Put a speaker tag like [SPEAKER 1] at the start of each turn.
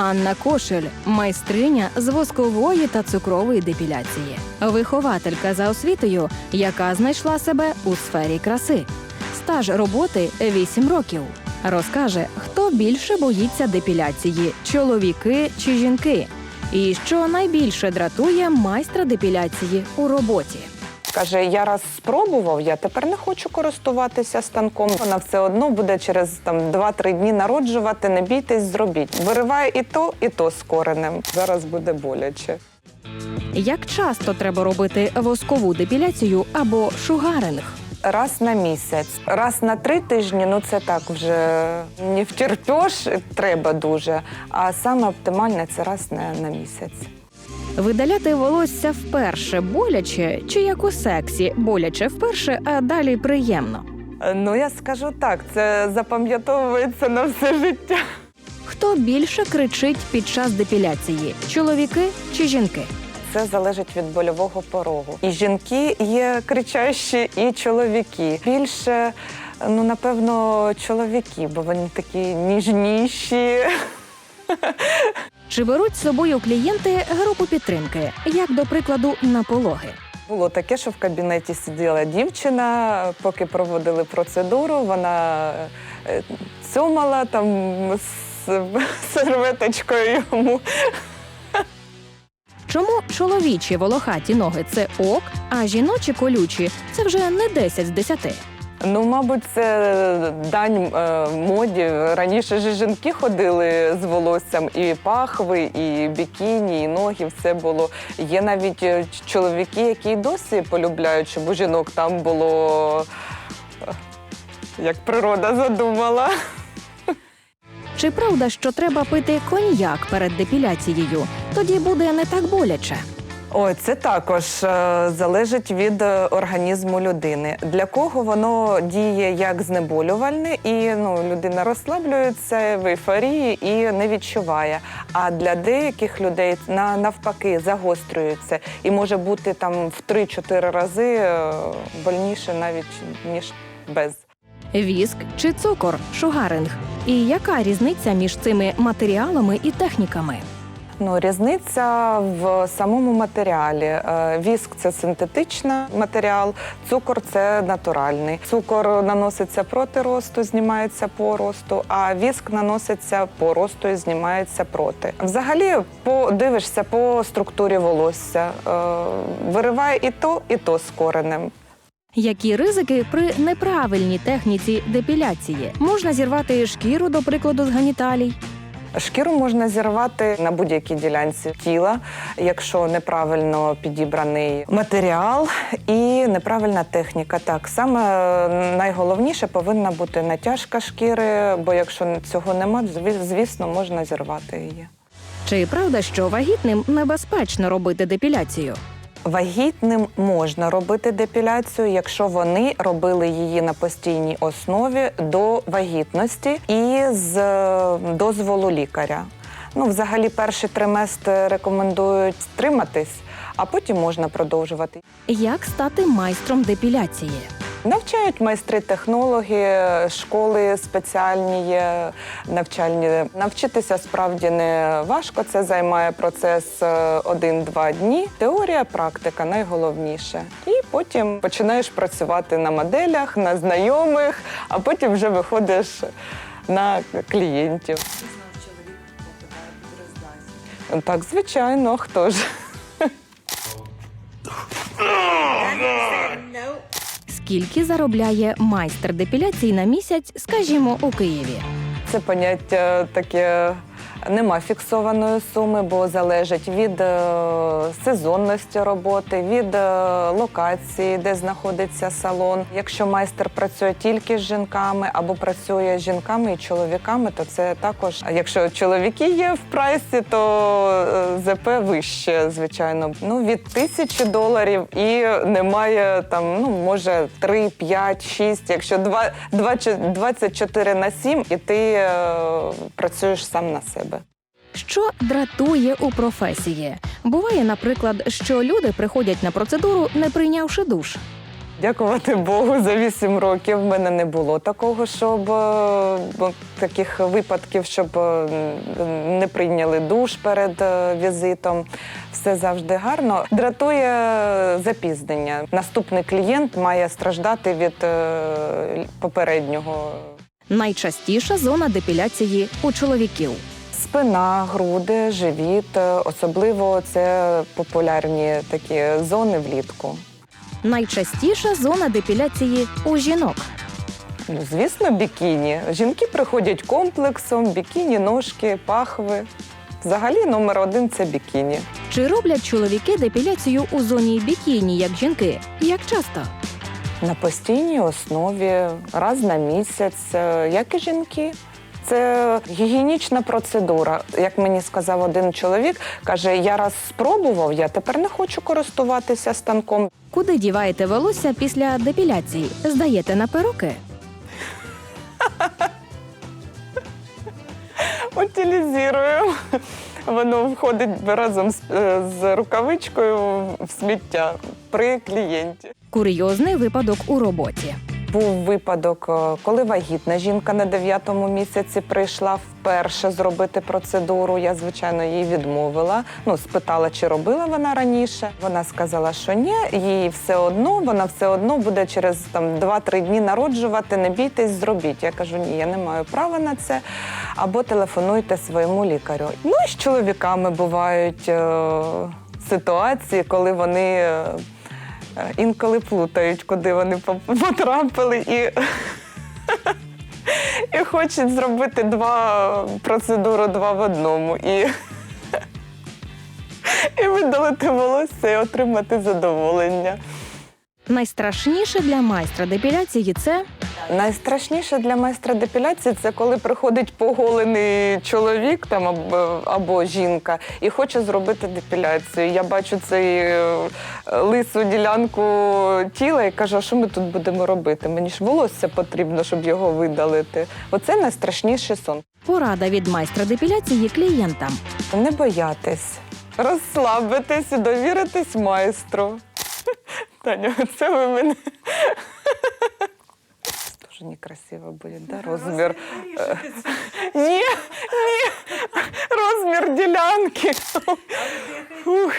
[SPEAKER 1] Анна Кошель, майстриня з воскової та цукрової депіляції, вихователька за освітою, яка знайшла себе у сфері краси. Стаж роботи 8 років. Розкаже, хто більше боїться депіляції чоловіки чи жінки, і що найбільше дратує майстра депіляції у роботі.
[SPEAKER 2] Каже, я раз спробував, я тепер не хочу користуватися станком. Вона все одно буде через там 2-3 дні народжувати. Не бійтесь, зробіть. Вириває і то, і то з коренем. Зараз буде боляче.
[SPEAKER 1] Як часто треба робити воскову депіляцію або шугаринг?
[SPEAKER 2] Раз на місяць, раз на три тижні. Ну це так вже не втерпеш, треба дуже. А саме оптимальне це раз на, на місяць.
[SPEAKER 1] Видаляти волосся вперше боляче чи як у сексі боляче вперше, а далі приємно.
[SPEAKER 2] Ну я скажу так, це запам'ятовується на все життя.
[SPEAKER 1] Хто більше кричить під час депіляції чоловіки чи жінки?
[SPEAKER 2] Це залежить від больового порогу. І жінки є кричащі, і чоловіки. Більше, ну напевно, чоловіки, бо вони такі ніжніші.
[SPEAKER 1] Чи беруть з собою клієнти групу підтримки, як до прикладу на пологи?
[SPEAKER 2] Було таке, що в кабінеті сиділа дівчина, поки проводили процедуру, вона е, цьомала там з серветочкою йому.
[SPEAKER 1] Чому чоловічі волохаті ноги це ок, а жіночі колючі це вже не 10 з 10?
[SPEAKER 2] Ну, мабуть, це дань е, моді. Раніше ж жінки ходили з волоссям і пахви, і бікіні, і ноги. Все було. Є навіть е, чоловіки, які досі полюбляють, щоб у жінок там було е, як природа задумала.
[SPEAKER 1] Чи правда, що треба пити коньяк перед депіляцією? Тоді буде не так боляче.
[SPEAKER 2] Ой, це також е, залежить від е, організму людини. Для кого воно діє як знеболювальне, і ну, людина розслаблюється в ейфорії і не відчуває. А для деяких людей на, навпаки загострюється і може бути там в 3-4 рази е, больніше навіть ніж без.
[SPEAKER 1] Віск чи цукор, шугаринг. І яка різниця між цими матеріалами і техніками?
[SPEAKER 2] Ну, різниця в самому матеріалі. Е, Віск це синтетичний матеріал, цукор це натуральний. Цукор наноситься проти росту, знімається по росту, а віск наноситься по росту і знімається проти. Взагалі, подивишся по структурі волосся. Е, Вириває і то, і то з коренем.
[SPEAKER 1] Які ризики при неправильній техніці депіляції? Можна зірвати шкіру, до прикладу, з ганіталій.
[SPEAKER 2] Шкіру можна зірвати на будь-якій ділянці тіла, якщо неправильно підібраний матеріал і неправильна техніка. Так саме е, найголовніше повинна бути натяжка шкіри, бо якщо цього нема, зві- звісно, можна зірвати її.
[SPEAKER 1] Чи правда, що вагітним небезпечно робити депіляцію?
[SPEAKER 2] Вагітним можна робити депіляцію, якщо вони робили її на постійній основі до вагітності і з е, дозволу лікаря. Ну, взагалі, перший триместр рекомендують стриматись, а потім можна продовжувати.
[SPEAKER 1] Як стати майстром депіляції?
[SPEAKER 2] Навчають майстри технологи, школи спеціальні є навчальні. Навчитися справді не важко. Це займає процес е, один-два дні. Теорія, практика найголовніше. І потім починаєш працювати на моделях, на знайомих, а потім вже виходиш на клієнтів. Так, звичайно, хто ж.
[SPEAKER 1] Скільки заробляє майстер депіляції на місяць, скажімо, у Києві?
[SPEAKER 2] Це поняття таке нема фіксованої суми, бо залежить від е, сезонності роботи, від е, локації, де знаходиться салон. Якщо майстер працює тільки з жінками або працює з жінками і чоловіками, то це також. А якщо чоловіки є в прайсі, то е, ЗП вище, звичайно. Ну від тисячі доларів і немає там, ну може 3, 5, 6, якщо 2, 2, 24 на 7, і ти працюєш сам на себе.
[SPEAKER 1] Що дратує у професії? Буває, наприклад, що люди приходять на процедуру, не прийнявши душ.
[SPEAKER 2] Дякувати Богу, за 8 років в мене не було такого, щоб е, таких випадків, щоб е, не прийняли душ перед е, візитом. Все завжди гарно. Дратує запізнення. Наступний клієнт має страждати від е, попереднього.
[SPEAKER 1] Найчастіша зона депіляції у чоловіків.
[SPEAKER 2] Спина, груди, живіт. е, Особливо це популярні такі зони влітку.
[SPEAKER 1] Найчастіша зона депіляції у жінок.
[SPEAKER 2] Ну, звісно, бікіні. Жінки приходять комплексом, бікіні, ножки, пахви. Взагалі, номер один це бікіні.
[SPEAKER 1] Чи роблять чоловіки депіляцію у зоні бікіні, як жінки? Як часто?
[SPEAKER 2] На постійній основі, раз на місяць, е, як і жінки. Це гігієнічна процедура. Як мені сказав один чоловік, каже: я раз спробував, я тепер не хочу користуватися станком.
[SPEAKER 1] Куди діваєте волосся після депіляції? Здаєте на перуки?
[SPEAKER 2] Утилізуємо. Воно входить разом з, е, з рукавичкою в сміття при клієнті.
[SPEAKER 1] Курйозний випадок у роботі.
[SPEAKER 2] Був випадок, е, коли вагітна жінка на дев'ятому місяці прийшла вперше зробити процедуру. Я, звичайно, їй відмовила. Ну, спитала, чи робила вона раніше. Вона сказала, що ні, їй все одно, вона все одно буде через там 2-3 дні народжувати. Не бійтесь, зробіть. Я кажу, ні, я не маю права на це. Або телефонуйте своєму лікарю. Ну і з чоловіками бувають е, ситуації, коли вони. е, Інколи плутають, куди вони потрапили, і, і хочуть зробити два процедуру два в одному. І, і видалити волосся і отримати задоволення.
[SPEAKER 1] Найстрашніше для майстра депіляції це
[SPEAKER 2] Найстрашніше для майстра депіляції це коли приходить поголений чоловік там або, або жінка і хоче зробити депіляцію. Я бачу цей е, лису ділянку тіла і кажу, а що ми тут будемо робити? Мені ж волосся потрібно, щоб його видалити. Оце найстрашніший сон.
[SPEAKER 1] порада від майстра депіляції клієнтам.
[SPEAKER 2] Не боятись, розслабитись і довіритись майстру. Таня, це ви мене тоже некрасиво будет, да, розмір. Ні, ні, розмір ділянки. Ух.